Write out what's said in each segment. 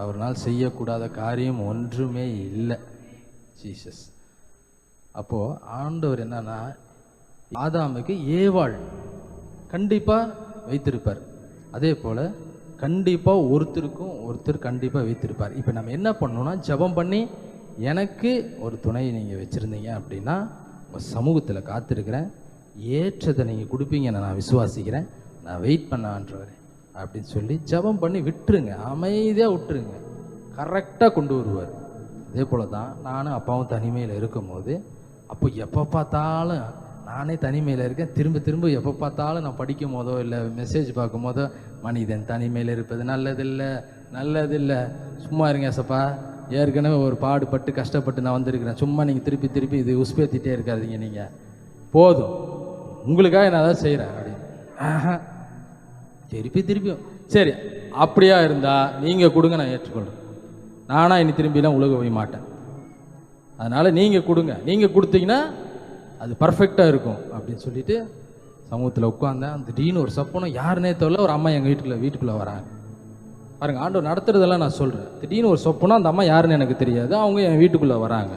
அவர்னால் செய்யக்கூடாத காரியம் ஒன்றுமே இல்லை. ஜீசஸ் அப்போது ஆண்டவர் என்னன்னா ஆதாமுக்கு ஏவாள் கண்டிப்பாக வைத்திருப்பார். அதே போல் கண்டிப்பாக ஒருத்தருக்கும் ஒருத்தர் கண்டிப்பாக வைத்திருப்பார். இப்போ நம்ம என்ன பண்ணணும்னா ஜெபம் பண்ணி எனக்கு ஒரு துணையை நீங்கள் வச்சுருந்தீங்க அப்படின்னா உங்கள் சமூகத்தில் காத்திருக்கிறேன். ஏற்றதை நீங்கள் கொடுப்பீங்கன்னு நான் விசுவாசிக்கிறேன். நான் வெயிட் பண்ணான்றவரேன் அப்படின்னு சொல்லி ஜெபம் பண்ணி விட்டுருங்க. அமைதியாக விட்டுருங்க. கரெக்டாக கொண்டு வருவார். இதே போல தான் நானும் அப்பாவும் தனிமையில் இருக்கும்போது அப்போ எப்போ பார்த்தாலும் நானே தனிமையில் இருக்கேன். திரும்ப திரும்ப எப்போ பார்த்தாலும் நான் படிக்கும் போதோ இல்லை மெசேஜ் பார்க்கும் போதோ மனிதன் தனிமையில் இருப்பது நல்லதில்லை நல்லதில்லை. சும்மா இருங்க சப்பா ஏற்கனவே ஒரு பாடுபட்டு கஷ்டப்பட்டு நான் வந்திருக்கிறேன். சும்மா நீங்கள் திருப்பி திருப்பி இது உஸ்பேத்திட்டே இருக்காதீங்க நீங்கள் போதும். உங்களுக்காக நான் அதை செய்கிறேன் அப்படின்னு. திருப்பி திருப்பியும் சரி அப்படியா இருந்தால் நீங்கள் கொடுங்க நான் ஏற்றுக்கொள்கிறேன் நானாக இனி திரும்பிலாம் உலக போய் மாட்டேன். அதனால் நீங்கள் கொடுங்க. நீங்கள் கொடுத்தீங்கன்னா அது பர்ஃபெக்டாக இருக்கும் அப்படின்னு சொல்லிட்டு சமூகத்தில் உட்காந்தேன் திடீர்னு ஒரு சப்பனம் யாருனே தெரியல ஒரு அம்மா எங்கள் வீட்டில் வீட்டுக்குள்ளே வராங்க. பாருங்க ஆண்டவர் நடத்துறதெல்லாம் நான் சொல்கிறேன் திடீர்னு ஒரு சொப்பனம் அந்த அம்மா யாருன்னு எனக்கு தெரியாது. அவங்க என் வீட்டுக்குள்ளே வராங்க.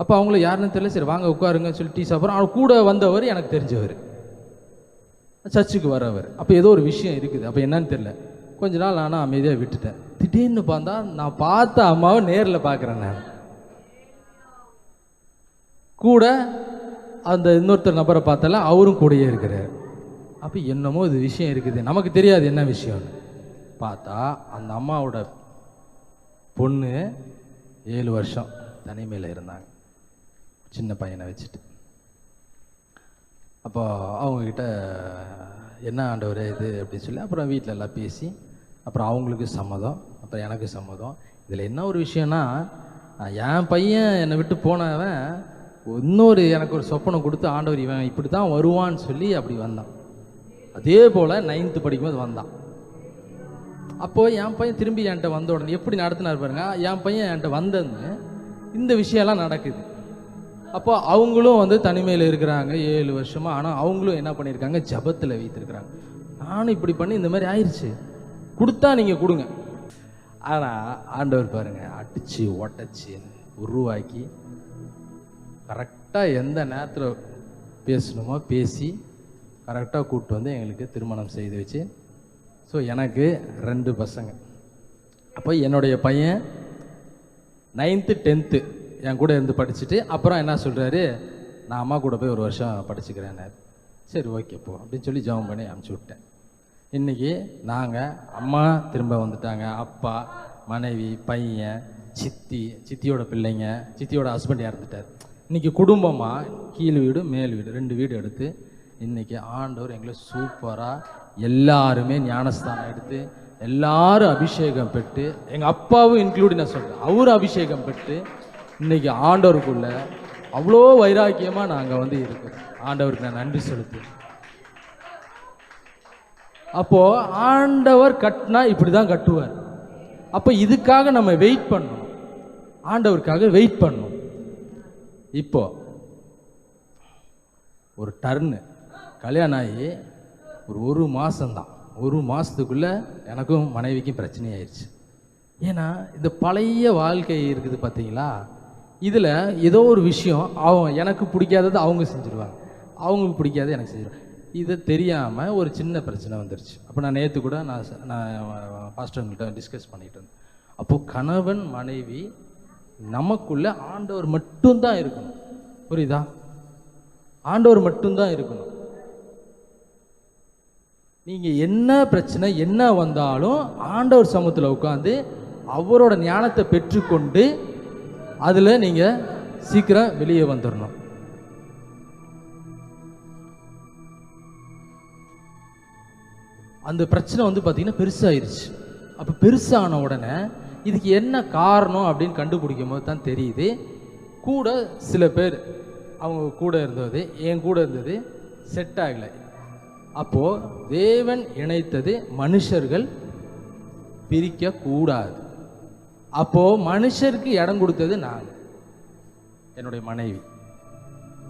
அப்போ அவங்கள யாருன்னு தெரியல. சரி வாங்க உட்காருங்கன்னு சொல்லி டீ சாப்பிட்றோம். அவர் கூட வந்தவர் எனக்கு தெரிஞ்சவர். சர்ச்சுக்கு வரவர் அப்போ ஏதோ ஒரு விஷயம் இருக்குது. அப்போ என்னன்னு தெரியல. கொஞ்ச நாள் நானும் அமைதியாக விட்டுட்டேன். திடீர்னு பார்த்தா நான் பார்த்த அம்மாவை நேரில் பார்க்குறேன் நான். கூட அந்த இன்னொருத்தர் நபரை பார்த்தால அவரும் கூடயே இருக்கிறார். அப்போ என்னமோ இது விஷயம் இருக்குது. நமக்கு தெரியாது என்ன விஷயம்னு. பார்த்தா அந்த அம்மாவோட பொண்ணு ஏழு வருஷம் தனிமையில் இருந்தாங்க. சின்ன பையனை வச்சுட்டு. அப்போ அவங்கக்கிட்ட என்ன ஆண்டவர் இது? அப்படின்னு சொல்லி அப்புறம் வீட்டில் எல்லாம் பேசி அப்புறம் அவங்களுக்கு சம்மதம் அப்புறம் எனக்கு சம்மதம். இதில் என்ன ஒரு விஷயம்னா என் பையன் என்னை விட்டு போனவன் இன்னொரு எனக்கு ஒரு சொப்பனம் கொடுத்து ஆண்டவர் இவன் இப்படி தான் வருவான்னு சொல்லி அப்படி வந்தான். அதே போல் நைன்த்து படிக்கும்போது வந்தான். அப்போது என் பையன் திரும்பி என்கிட்ட வந்த உடனே எப்படி நடத்தினார் பாருங்க என் பையன் என்கிட்ட வந்ததுன்னு இந்த விஷயம்லாம் நடக்குது. அப்போ அவங்களும் வந்து தனிமையில் இருக்கிறாங்க ஏழு வருஷமா. ஆனால் அவங்களும் என்ன பண்ணியிருக்காங்க? ஜபத்தில் வைத்திருக்கிறாங்க. நானும் இப்படி பண்ணி இந்த மாதிரி ஆயிடுச்சு கொடுத்தா நீங்கள் கொடுங்க. ஆனால் ஆண்டவர் பாருங்கள் அடிச்சு ஒட்டச்சு உருவாக்கி கரெக்டாக எந்த நேரத்தில் பேசணுமோ பேசி கரெக்டாக கூப்பிட்டு வந்து எங்களுக்கு திருமணம் செய்து வச்சு. ஸோ எனக்கு ரெண்டு பசங்க. அப்போ என்னுடைய பையன் நைன்த்து டென்த்து என் கூட இருந்து படிச்சுட்டு அப்புறம் என்ன சொல்கிறாரு நான் அம்மா கூட போய் ஒரு வருஷம் படிச்சுக்கிறேன்னாரு. சரி ஓகே போ அப்படின்னு சொல்லி ஜெபம் பண்ணி அனுப்பிச்சி விட்டேன். இன்றைக்கி நாங்கள் அம்மா திரும்ப வந்துட்டாங்க. அப்பா மனைவி பையன் சித்தி சித்தியோட பிள்ளைங்க சித்தியோட ஹஸ்பண்ட் இறந்துட்டார் இன்றைக்கி குடும்பமாக கீழ் வீடு மேல் வீடு ரெண்டு வீடு எடுத்து இன்றைக்கி ஆண்டவர் எங்களை சூப்பராக எல்லாருமே ஞானஸ்தானம் எடுத்து எல்லாரும் அபிஷேகம் பெற்று எங்கள் அப்பாவும் இன்க்ளூட் நான் சொல்கிறேன் அவரும் அபிஷேகம் பெற்று இன்னைக்கு ஆண்டவருக்குள்ள அவ்வளோ வைராக்கியமாக நாங்கள் வந்து இருக்கோம் ஆண்டவருக்கு நான் நன்றி செலுத்துவேன் அப்போது ஆண்டவர் கட்டினா இப்படி தான் கட்டுவார். அப்போ இதுக்காக நம்ம வெயிட் பண்ணணும். ஆண்டவருக்காக வெயிட் பண்ணணும். இப்போ ஒரு டர்னு கல்யாணம் ஆகி ஒரு ஒரு மாதம்தான் ஒரு மாதத்துக்குள்ளே எனக்கும் மனைவிக்கும் பிரச்சனை ஆயிடுச்சு ஏன்னா இந்த பழைய வாழ்க்கை இருக்குது பார்த்தீங்களா இதில் ஏதோ ஒரு விஷயம் அவங்க எனக்கு பிடிக்காதது அவங்க செஞ்சுருவாங்க. அவங்களுக்கு பிடிக்காத எனக்கு செஞ்சுருவாங்க. இது தெரியாமல் ஒரு சின்ன பிரச்சனை வந்துருச்சு. அப்போ நான் நேற்று கூட நான் நான் பாஸ்டர்கிட்ட டிஸ்கஸ் பண்ணிட்டு இருந்தேன். அப்போது கணவன் மனைவி நமக்குள்ளே ஆண்டவர் மட்டும்தான் இருக்கணும். புரியுதா? ஆண்டவர் மட்டும்தான் இருக்கணும். நீங்கள் என்ன பிரச்சனை என்ன வந்தாலும் ஆண்டவர் சமூகத்தில் உட்காந்து அவரோட ஞானத்தை பெற்றுக்கொண்டு அதில் நீங்கள் சீக்கிரம் வெளியே வந்துடணும் அந்த பிரச்சனை வந்து பார்த்தீங்கன்னா பெருசாயிருச்சு. அப்போ பெருசான உடனே இதுக்கு என்ன காரணம் அப்படின்னு கண்டுபிடிக்கும் போது தான் தெரியுது. கூட சில பேர் அவங்க கூட இருந்தது என் கூட இருந்தது செட் ஆகலை. அப்போது தேவன் இணைத்தது மனுஷர்கள் பிரிக்க கூடாது அப்போது மனுஷருக்கு இடம் கொடுத்தது நான் என்னுடைய மனைவி.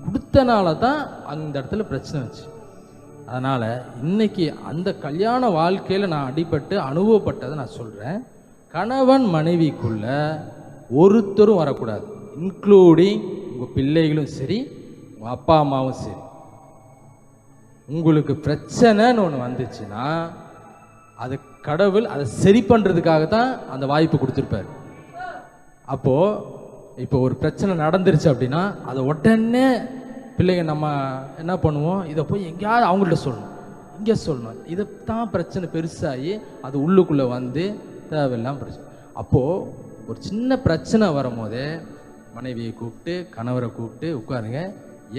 கொடுத்தனால தான் அந்த இடத்துல பிரச்சனை வச்சு அதனால் இன்னைக்கு அந்த கல்யாண வாழ்க்கையில் நான் அடிபட்டு அனுபவப்பட்டதை நான் சொல்கிறேன் கணவன் மனைவிக்குள்ள ஒருத்தரும் வரக்கூடாது. இன்க்ளூடிங் உங்கள் பிள்ளைகளும் சரி உங்கள் அப்பா அம்மாவும் சரி. உங்களுக்கு பிரச்சனைன்னு ஒன்று வந்துச்சுன்னா அது கடவுள் அதை சரி பண்ணுறதுக்காக தான் அந்த வாய்ப்பு கொடுத்துருப்பாரு. அப்போது இப்போ ஒரு பிரச்சனை நடந்துருச்சு அப்படின்னா அதை உடனே பிள்ளைங்க நம்ம என்ன பண்ணுவோம்? இதை போய் எங்கேயாவது அவங்கள்ட்ட சொல்லணும். இங்கே சொல்லணும். இதை தான் பிரச்சனை பெருசாகி அது உள்ளுக்குள்ளே வந்து தேவையில்லாம் பிரச்சனை அப்போது ஒரு சின்ன பிரச்சனை வரும்போதே மனைவியை கூப்பிட்டு கணவரை கூப்பிட்டு உட்காருங்க.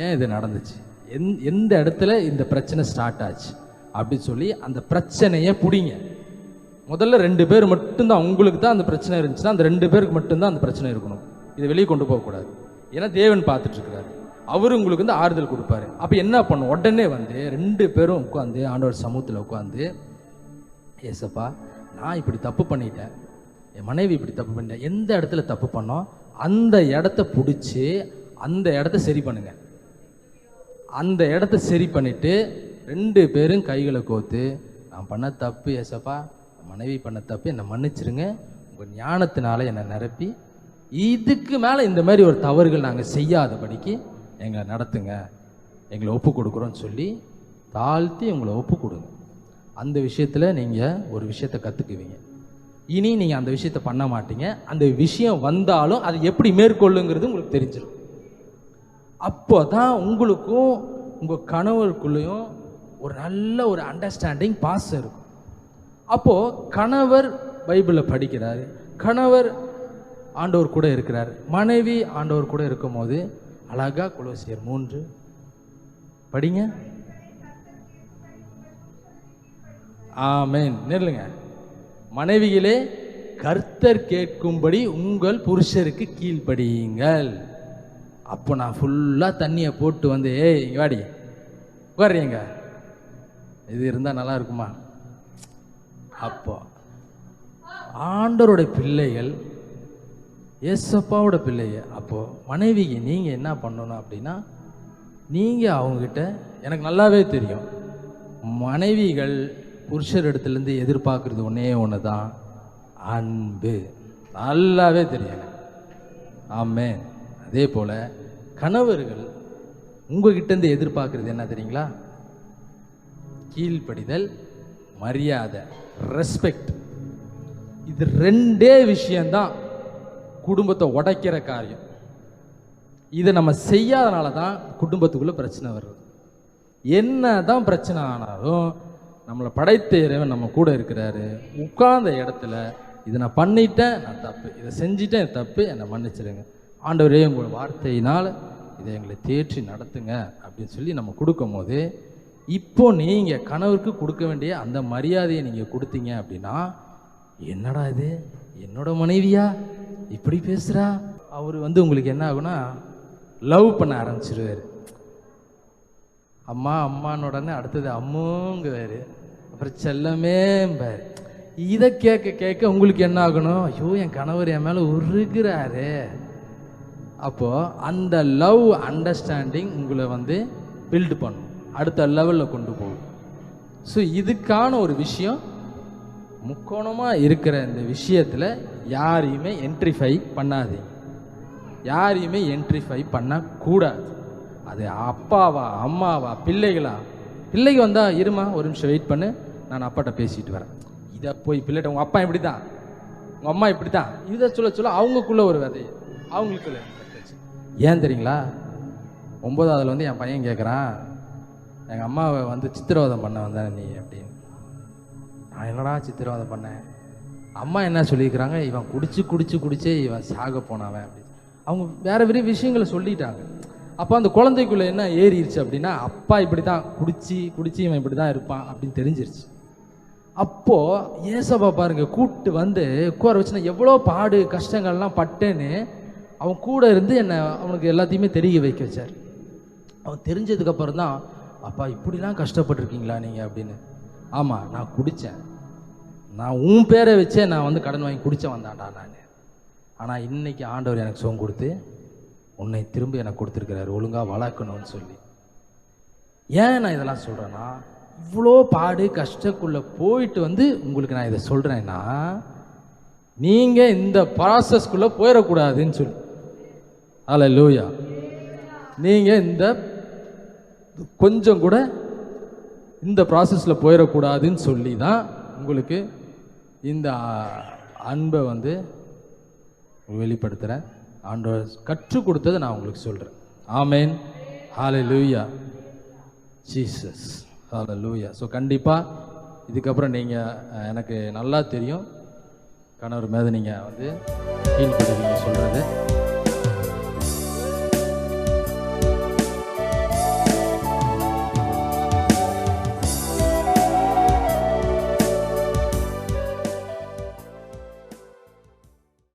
ஏன் இது நடந்துச்சு? எந் எந்த இடத்துல இந்த பிரச்சனை ஸ்டார்ட் ஆச்சு? அப்படின்னு சொல்லி அந்த பிரச்சனையை பிடிங்க. முதல்ல ரெண்டு பேர் மட்டும்தான் உங்களுக்கு தான் அந்த பிரச்சனை இருந்துச்சுன்னா அந்த ரெண்டு பேருக்கு மட்டும்தான் அந்த பிரச்சனை இருக்கணும். இதை வெளியே கொண்டு போகக்கூடாது. ஏன்னா தேவன் பார்த்துட்ருக்கிறாரு. அவர் உங்களுக்கு வந்து ஆறுதல் கொடுப்பாரு. அப்போ என்ன பண்ணும்? உடனே வந்து ரெண்டு பேரும் உட்காந்து ஆண்டவர் சமூகத்தில் உட்காந்து ஏசப்பா நான் இப்படி தப்பு பண்ணிட்டேன். என் மனைவி இப்படி தப்பு பண்ணிட்டேன் எந்த இடத்துல தப்பு பண்ணோம் அந்த இடத்த பிடிச்சி அந்த இடத்த சரி பண்ணுங்க. அந்த இடத்த சரி பண்ணிவிட்டு ரெண்டு பேரும் கைகளை கோத்து நான் பண்ண தப்பு ஏசப்பா மனைவி பண்ண தப்பு என்னை மன்னிச்சிருங்க. உங்கள் ஞானத்தினால என்னை நிரப்பி இதுக்கு மேலே இந்த மாதிரி ஒரு தவறுகள் நாங்கள் செய்யாதபடிக்கு எங்களை நடத்துங்க. எங்களை ஒப்பு கொடுக்குறோன்னு சொல்லி தாழ்த்தி உங்களை ஒப்பு கொடுங்க. அந்த விஷயத்தில் நீங்கள் ஒரு விஷயத்தை கற்றுக்குவீங்க இனி நீங்கள் அந்த விஷயத்தை பண்ண மாட்டீங்க. அந்த விஷயம் வந்தாலும் அதை எப்படி மேற்கொள்ளுங்கிறது உங்களுக்கு தெரிஞ்சிடும் அப்போ தான் உங்களுக்கும் உங்கள் கணவருக்குள்ளேயும் ஒரு நல்ல ஒரு அண்டர்ஸ்டாண்டிங் பாசம் இருக்கும். அப்போது கணவர் பைபிளை படிக்கிறார். கணவர் ஆண்டவர் கூட இருக்கிறார். மனைவி ஆண்டவர் கூட இருக்கும்போது அழகா குலோசியர் மூன்று. படிங்க. ஆமேன். நில்லுங்க. மனைவிகளே கர்த்தர் கேட்கும்படி உங்கள் புருஷருக்கு கீழ்ப்படியுங்கள் அப்போ நான் ஃபுல்லாக தண்ணியை போட்டு வந்து ஏய் வாடி. உட்காருங்க இது இருந்தால் நல்லா இருக்குமா? அப்போ ஆண்டவருடைய பிள்ளைகள் ஏசப்பாவோட பிள்ளைய அப்போது மனைவிக்கு நீங்கள் என்ன பண்ணணும் அப்படின்னா நீங்கள் அவங்கக்கிட்ட எனக்கு நல்லாவே தெரியும். மனைவிகள் புருஷர் இடத்துலேருந்து எதிர்பார்க்குறது ஒன்றே ஒன்று தான் அன்பு. நல்லாவே தெரியும் ஆமே அதே போல் கணவர்கள் உங்ககிட்டேருந்து எதிர்பார்க்குறது என்ன தெரியுங்களா? கீழ்ப்படிதல் மரியாதை ரெஸ்பெக்ட் இது ரெண்டே விஷயந்தான் குடும்பத்தை உடைக்கிற காரியம். இதை நம்ம செய்யாதனால தான் குடும்பத்துக்குள்ள பிரச்சனை வருது. என்ன தான் பிரச்சனை ஆனாலும் நம்மளை படைத்த இறைவன் நம்ம கூட இருக்கிறாரு. உட்கார்ந்த இடத்துல இதை நான் பண்ணிட்டேன் நான் தப்பு. இதை செஞ்சிட்டேன் தப்பு. என்னை மன்னிச்சிடுங்க ஆண்டவரே உங்கள் வார்த்தையினால் இதை எங்களை தேற்றி நடத்துங்க. அப்படின்னு சொல்லி நம்ம கொடுக்கும்போது இப்போ நீங்கள் கணவருக்கு கொடுக்க வேண்டிய அந்த மரியாதையை நீங்கள் கொடுத்தீங்க அப்படின்னா என்னடா இது? என்னோட மனைவியா? இப்படி பேசுகிறா அவர் வந்து உங்களுக்கு என்ன ஆகுனா லவ் பண்ண ஆரம்பிச்சிருவார். அம்மா அம்மான்னு உடனே அடுத்தது அம்முங்குவார். அப்புறம் செல்லமேம்பார். இதை கேட்க கேட்க உங்களுக்கு என்ன ஆகணும்? ஐயோ என் கணவர் என் மேலே உருகிறாரு. அப்போது அந்த லவ் அண்டர்ஸ்டாண்டிங் உங்களை வந்து பில்டு பண்ணும். அடுத்த லெவலில் கொண்டு போகும். ஸோ இதுக்கான ஒரு விஷயம் முக்கோணமாக இருக்கிற இந்த விஷயத்தில் யாரையுமே என்ட்ரிஃபை பண்ணாது. யாரையுமே என்ட்ரிஃபை பண்ணக்கூடாது. அது அப்பாவா அம்மாவா பிள்ளைகளா? பிள்ளைக்கு வந்தால் இருமா? ஒரு நிமிஷம் வெயிட் பண்ணு. நான் அப்பாட்ட பேசிட்டு வரேன். இதை போய் பிள்ளைகிட்ட உங்கள் அப்பா இப்படி தான் உங்கள் அம்மா இப்படி தான் இதை சொல்ல சொல்ல அவங்களுக்குள்ள ஒரு விதை அவங்களுக்குள்ள ஏன் தெரியுங்களா? ஒம்பதாவதுல வந்து என் பையன் கேட்குறான் எங்கள் அம்மாவை வந்து சித்திரவதம் பண்ண வந்தானே நீ அப்படின்னு. நான் என்னடா சித்திரவதம் பண்ணேன் அம்மா என்ன சொல்லியிருக்கிறாங்க? இவன் குடிச்சு குடிச்சு குடிச்சே இவன் சாக போனவன் அப்படின்னு. அவங்க வேறு வேற விஷயங்களை சொல்லிட்டாங்க. அப்போ அந்த குழந்தைக்குள்ளே என்ன ஏறிடுச்சு அப்படின்னா அப்பா இப்படி தான் குடிச்சு குடிச்சு இவன் இப்படி தான் இருப்பான் அப்படின்னு தெரிஞ்சிருச்சு. அப்போது ஏசப்பா பாருங்க கூட்டு வந்து உட்கார வச்சுனா எவ்வளோ பாடு கஷ்டங்கள்லாம் பட்டேன்னு அவன் கூட இருந்து என்னை அவனுக்கு எல்லாத்தையுமே தெரிய வைக்க வச்சார். அவன் தெரிஞ்சதுக்கப்புறம் தான் அப்பா இப்படிலாம் கஷ்டப்பட்டிருக்கீங்களா நீங்கள் அப்படின்னு. ஆமாம் நான் குடித்தேன் நான் உன் பேரை வச்சே நான் வந்து கடன் வாங்கி குடிச்ச வந்தான்டா நான். ஆனால் இன்னைக்கு ஆண்டவர் எனக்கு சுகம் கொடுத்து உன்னை திரும்ப எனக்கு கொடுத்துருக்கிறாரு. ஒழுங்காக வளர்க்கணும்னு சொல்லி. ஏன் நான் இதெல்லாம் சொல்கிறேன்னா இவ்வளோ பாடு கஷ்டக்குள்ளே போயிட்டு வந்து உங்களுக்கு நான் இதை சொல்கிறேன்னா நீங்கள் இந்த ப்ராசஸ்க்குள்ளே போயிடக்கூடாதுன்னு சொல்லி. அல்ல லூயா நீங்கள் இந்த கொஞ்சம் கூட இந்த ப்ராசஸில் போயிடக்கூடாதுன்னு சொல்லி தான் உங்களுக்கு இந்த அன்பை வந்து வெளிப்படுத்துகிறேன் ஆண்டவர் கற்றுக் கொடுத்ததை நான் உங்களுக்கு சொல்கிறேன் ஆமேன். ஹாலே லூயா ஜீசஸ் ஹாலே லூயா ஸோ கண்டிப்பாக இதுக்கப்புறம் நீங்கள் எனக்கு நல்லா தெரியும். கணவர் மேலே நீங்கள் வந்து கீழ்படுவீங்க சொல்கிறது